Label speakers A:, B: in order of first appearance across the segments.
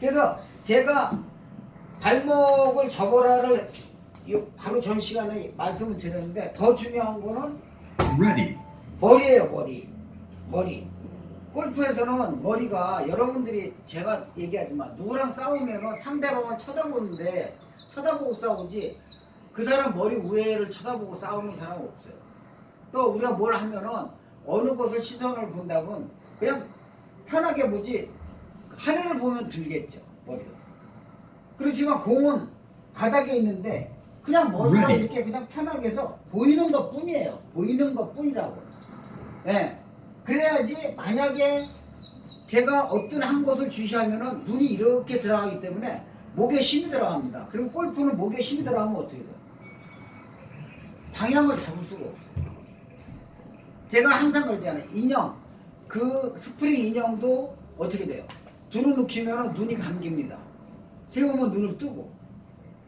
A: 그래서 제가 발목을 접어라를 요- 바로 전 시간에 말씀을 드렸는데 더 중요한 거는
B: Ready.
A: 머리예요 머리. 머리. 골프에서는 머리가 여러분들이 제가 얘기하지만 누구랑 싸우면은 상대방을 쳐다보는데 쳐다보고 싸우지 그 사람 머리 위에를 쳐다보고 싸우는 사람은 없어요. 또 우리가 뭘 하면은 어느 곳을 시선을 본다면 그냥 편하게 보지 하늘을 보면 들겠죠 머리가 그렇지만 공은 바닥에 있는데 그냥 머리가. 이렇게 그냥 편하게 해서 보이는 것 뿐이에요 보이는 것 뿐이라고요 예. 그래야지 만약에 제가 어떤 한 곳을 주시하면은 눈이 이렇게 들어가기 때문에 목에 힘이 들어갑니다. 그럼 골프는 목에 힘이 들어가면 어떻게 돼요? 방향을 잡을 수가 없어요. 제가 항상 그러잖아요. 인형, 그 스프링 인형도 어떻게 돼요? 줄을 눕히면 눈이 감깁니다. 세우면 눈을 뜨고.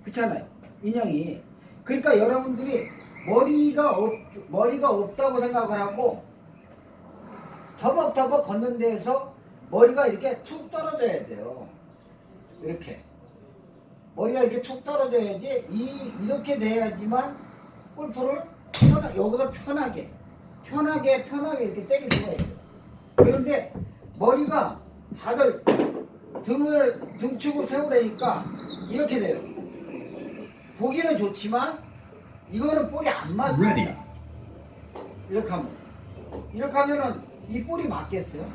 A: 그렇잖아요. 인형이. 그러니까 여러분들이 머리가 없, 머리가 없다고 생각을 하고 터벅터벅 걷는 데에서 머리가 이렇게 툭 떨어져야 돼요. 이렇게. 머리가 이렇게 툭 떨어져야지 이 이렇게 돼야지만 골프를 편하, 여기서 편하게 편하게 편하게 이렇게 때릴 수가 있어요. 그런데 머리가 다들 등을 등축을 세우려니까 이렇게 돼요. 보기는 좋지만 이거는 볼이 안 맞습니다. 이렇게 하면 이렇게 하면은 이 볼이 맞겠어요?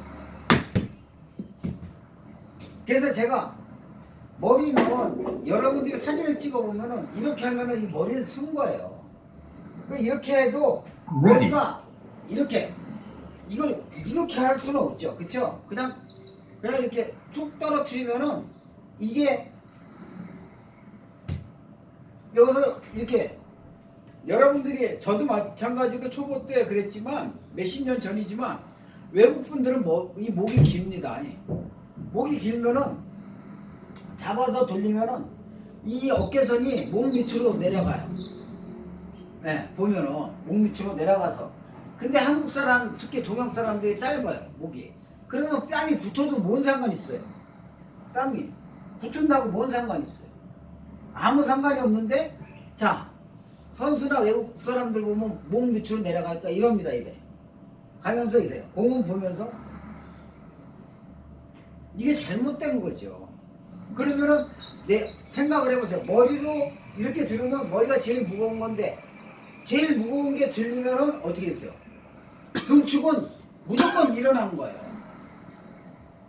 A: 그래서 제가 머리는 여러분들이 사진을 찍어 보면은 이렇게 하면은 이 머리는 쓴 거예요. 그 이렇게 해도. 머리가 이렇게 이걸 이렇게 할 수는 없죠, 그렇죠? 그냥 그냥 이렇게 툭 떨어뜨리면은 이게 여기서 이렇게 여러분들이 저도 마찬가지로 초보 때 그랬지만 몇십 년 전이지만 외국 분들은 뭐, 이 목이 깁니다. 목이 길면은 잡아서 돌리면은 이 어깨선이 목 밑으로 내려가요. 네, 보면은 목 밑으로 내려가서. 근데 한국 사람, 특히 동양 사람들이 짧아요, 목이. 그러면 뺨이 붙어도 뭔 상관 있어요? 뺨이 붙은다고 뭔 상관 있어요? 아무 상관이 없는데, 자, 선수나 외국 사람들 보면 목 밑으로 내려갈까 이럽니다, 이래. 가면서 이래요. 공은 보면서. 이게 잘못된 거죠. 그러면은 내 생각을 해보세요. 머리로 이렇게 들으면 머리가 제일 무거운 건데 제일 무거운 게 들리면은 어떻게 됐어요? 등축은 무조건 일어난 거예요.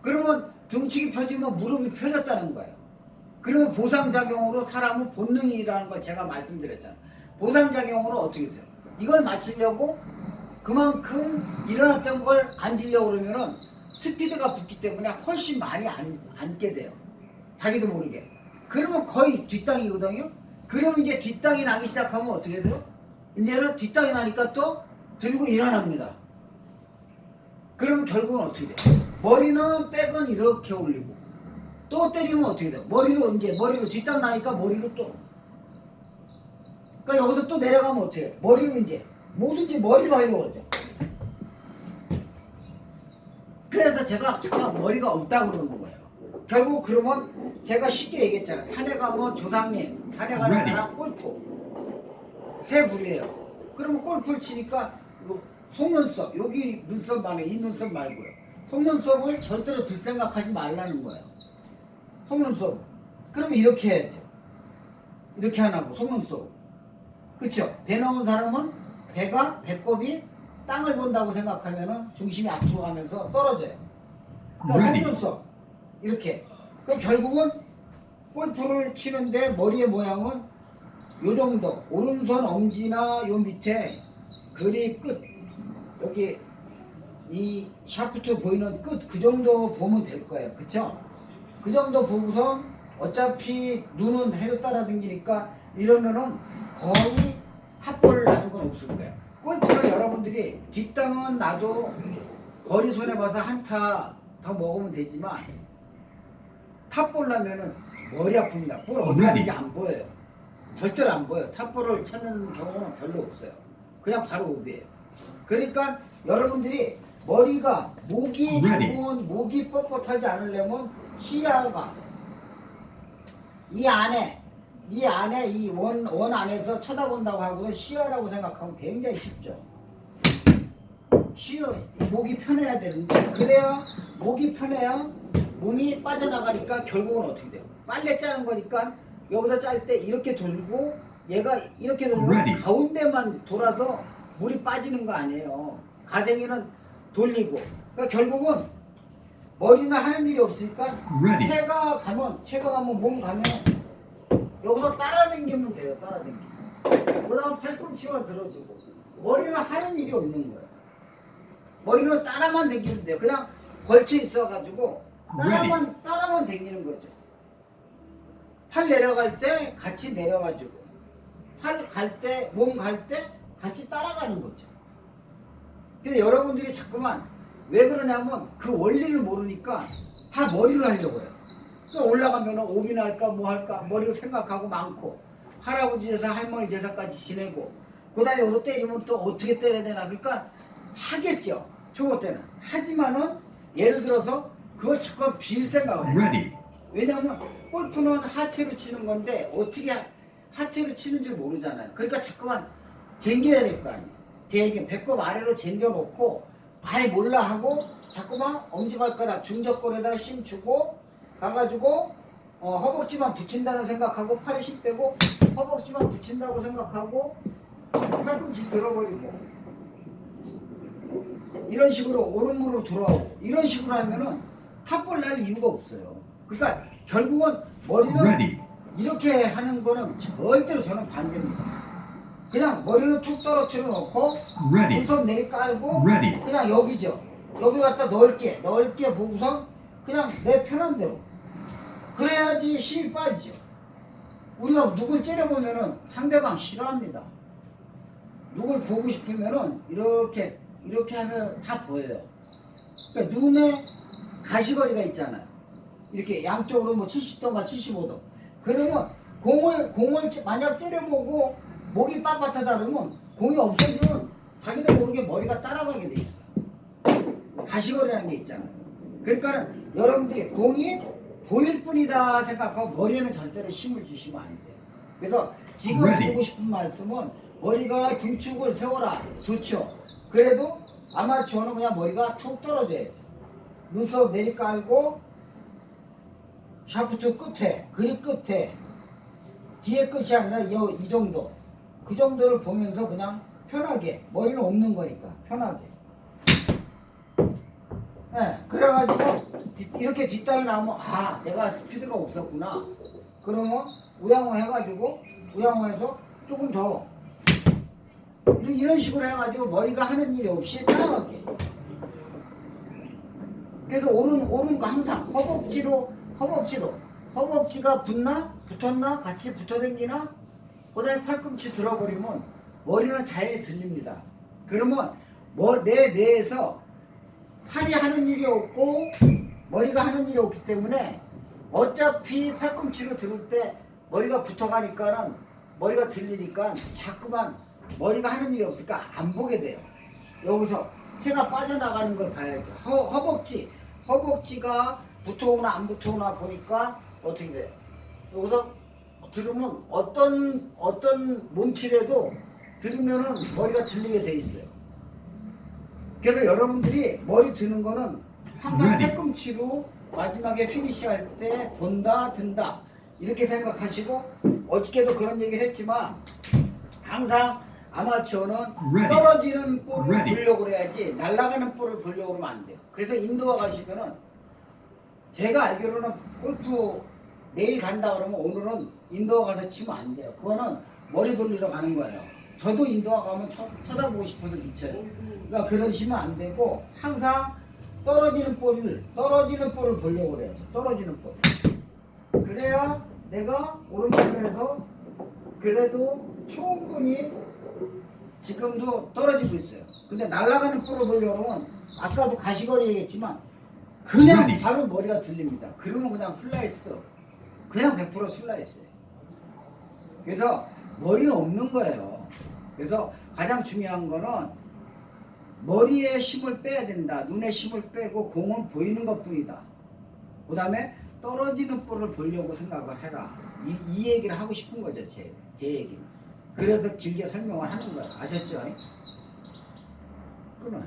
A: 그러면 등축이 펴지면 무릎이 펴졌다는 거예요. 그러면 보상작용으로 사람은 본능이라는 걸 제가 말씀드렸잖아요. 보상작용으로 어떻게 돼요? 이걸 맞추려고 그만큼 일어났던 걸 앉으려고 그러면은 스피드가 붙기 때문에 훨씬 많이 안, 앉게 돼요. 자기도 모르게. 그러면 거의 뒷땅이거든요. 그러면 이제 뒷땅이 나기 시작하면 어떻게 돼요? 이제는 뒷땅이 나니까 또 들고 일어납니다. 그러면 결국은 어떻게 돼요? 머리는 백은 이렇게 올리고 또 때리면 어떻게 돼요? 머리로 이제 머리로 뒷땅 나니까 머리로 또 그러니까 여기서 또 내려가면 어떻게 해요? 머리로 이제 뭐든지 머리로 하려고 그러죠. 그래서 제가 잠깐 머리가 없다고 그러는 거예요. 결국 그러면 제가 쉽게 얘기했잖아요. 산에 가면 조상님, 산에 가는. 사람 골프. 세 부류예요. 그러면 골프를 치니까 요 속눈썹, 여기 눈썹 안에 이 눈썹 말고요. 속눈썹을 절대로 들 생각하지 말라는 거예요. 속눈썹. 그러면 이렇게 해야죠. 이렇게 안 하고 속눈썹. 그쵸? 배 나온 사람은 배가 배꼽이 땅을 본다고 생각하면은 중심이 앞으로 가면서 떨어져요. 그러니까. 속눈썹 이렇게. 그 결국은 골프를 치는데 머리의 모양은 요 정도. 오른손 엄지나 요 밑에 그립 끝 여기 이 샤프트 보이는 끝 그 정도 보면 될 거예요. 그쵸? 그 정도 보고서 어차피 눈은 해도 따라다니니까 이러면은 거의 탑볼 나는 건 없을 거예요. 골프는 여러분들이 뒷땅은 나도 거리 손해 봐서 한타 더 먹으면 되지만 탑볼 나면은 머리 아픕니다. 볼 어디 가는지 안 보여요. 절대로 안 보여요. 탑볼을 찾는 경우는 별로 없어요. 그냥 바로 오비예요. 그러니까 여러분들이 머리가 목이
B: Ready.
A: 좁은 목이 뻣뻣하지 않으려면 시야가 이 안에 이 안에 이 원 원 안에서 쳐다본다고 하고서 시야라고 생각하면 굉장히 쉽죠. 쉬어 목이 편해야 되는데 그래야 목이 편해야 몸이 빠져나가니까 결국은 어떻게 돼요? 빨래 짜는 거니까 여기서 짤 때 이렇게 돌고 얘가 이렇게 돌면
B: Ready.
A: 가운데만 돌아서 물이 빠지는 거 아니에요. 가생이는 돌리고 그러니까 결국은 머리는 하는 일이 없으니까
B: Ready.
A: 체가 가면 체가 가면 몸 가면 여기서 따라다니면 돼요. 따라다니면. 그다음 팔꿈치만 들어주고 머리는 하는 일이 없는 거예요. 머리는 따라만 당기면 돼요. 그냥 걸쳐 있어가지고 따라만 따라만 당기는 거죠. 팔 내려갈 때 같이 내려가지고 팔 갈 때 몸 갈 때 같이 따라가는 거죠. 근데 여러분들이 자꾸만 왜 그러냐면 그 원리를 모르니까 다 머리를 하려고 해요. 또 올라가면 오비나 할까 뭐 할까 머리로 생각하고 많고 할아버지 제사 할머니 제사까지 지내고 그 다음에 여기서 때리면 또 어떻게 때려야 되나. 그러니까 하겠죠. 초보 때는. 하지만은 예를 들어서 그걸 자꾸 빌 생각을 해요. 왜냐하면 골프는 하체로 치는 건데 어떻게 하- 하체로 치는지 모르잖아요. 그러니까 자꾸만 쟁겨야 될 거 아니에요 쟁겨 배꼽 아래로 쟁겨 놓고 아예 몰라 하고 자꾸만 엄지발가락 중저골에다 심주고 가가지고 어, 허벅지만 붙인다는 생각하고 팔에 힘 빼고 허벅지만 붙인다고 생각하고 팔꿈치 들어버리고 이런 식으로 오른무로 돌아오고 이런 식으로 하면은 탑볼 날 이유가 없어요. 그러니까 결국은 머리는. 이렇게 하는 거는 절대로 저는 반대입니다. 그냥 머리를 툭 떨어뜨려 놓고
B: Ready.
A: 우선 내리 깔고
B: Ready.
A: 그냥 여기죠. 여기 갖다 넓게 넓게 보고서 그냥 내 편한 대로 그래야지 힘이 빠지죠. 우리가 누굴 째려보면은 상대방 싫어합니다. 누굴 보고 싶으면은 이렇게 이렇게 하면 다 보여요. 그러니까 눈에 가시거리가 있잖아요. 이렇게 양쪽으로 뭐 70도인가 75도. 그러면 공을 공을 찌- 만약 째려보고 목이 빳빳하다 그러면 공이 없어지면 자기도 모르게 머리가 따라가게 돼 있어요. 가시거리라는 게 있잖아요. 그러니까는 여러분들이 공이 보일 뿐이다 생각하고 머리에는 절대로 힘을 주시면 안 돼요. 그래서 지금
B: Ready.
A: 드리고 싶은 말씀은 머리가 중축을 세워라 좋죠. 그래도 아마추어는 그냥 머리가 툭 떨어져야죠. 눈썹 내리 깔고 샤프트 끝에 그립 끝에 뒤에 끝이 아니라 이, 이 정도 그 정도를 보면서 그냥 편하게 머리는 없는 거니까 편하게. 예, 그래가지고 뒤- 이렇게 뒷땅이 나오면 아 내가 스피드가 없었구나. 그러면 우양호 해가지고 우양호해서 조금 더. 이런- 식으로 해가지고 머리가 하는 일이 없이 따라가게. 그래서 오른 오른 거 항상 허벅지로 허벅지로. 허벅지가 붙나? 붙었나? 같이 붙어댕기나 그다음에 팔꿈치 들어버리면 머리는 자연히 들립니다. 그러면 뭐 내 뇌에서 팔이 하는 일이 없고 머리가 하는 일이 없기 때문에 어차피 팔꿈치로 들을 때 머리가 붙어가니까는 머리가 들리니까 자꾸만 머리가 하는 일이 없으니까 안 보게 돼요. 여기서 새가 빠져나가는 걸 봐야죠. 허, 허벅지, 허벅지가 붙어오나 안 붙어오나 보니까 어떻게 돼요? 여기서 들으면 어떤 어떤 몸치라도 들으면은 머리가 들리게 돼 있어요. 그래서 여러분들이 머리 드는 거는 항상. 팔꿈치로 마지막에 피니시 할 때 본다 든다 이렇게 생각하시고 어저께도 그런 얘기를 했지만 항상 아마추어는. 떨어지는 볼을. 보려고 그래야지 날아가는 볼을 보려고 그러면 안 돼요. 그래서 인도와 가시면은 제가 알기로는 골프 내일 간다 그러면 오늘은 인도와 가서 치면 안 돼요. 그거는 머리 돌리러 가는 거예요. 저도 인도와 가면 쳐, 쳐다보고 싶어서 미쳐요. 그러니까 그러시면 안 되고 항상 떨어지는 볼을 떨어지는 볼을 보려고 그래야죠. 떨어지는 볼. 그래야 내가 오른발로 해서 그래도 충분히 지금도 떨어지고 있어요. 근데 날아가는 볼을 보려고 하면 아까도 가시거리 얘기했지만 그냥. 바로 머리가 들립니다. 그러면 그냥 슬라이스. 그냥 100% 슬라이스예요. 그래서 머리는 없는 거예요. 그래서 가장 중요한 거는 머리에 힘을 빼야 된다. 눈에 힘을 빼고 공은 보이는 것 뿐이다. 그 다음에 떨어지는 볼을 보려고 생각을 해라. 이, 이 얘기를 하고 싶은 거죠, 제, 제 얘기는. 그래서 길게 설명을 하는 거예요. 아셨죠? 끊어.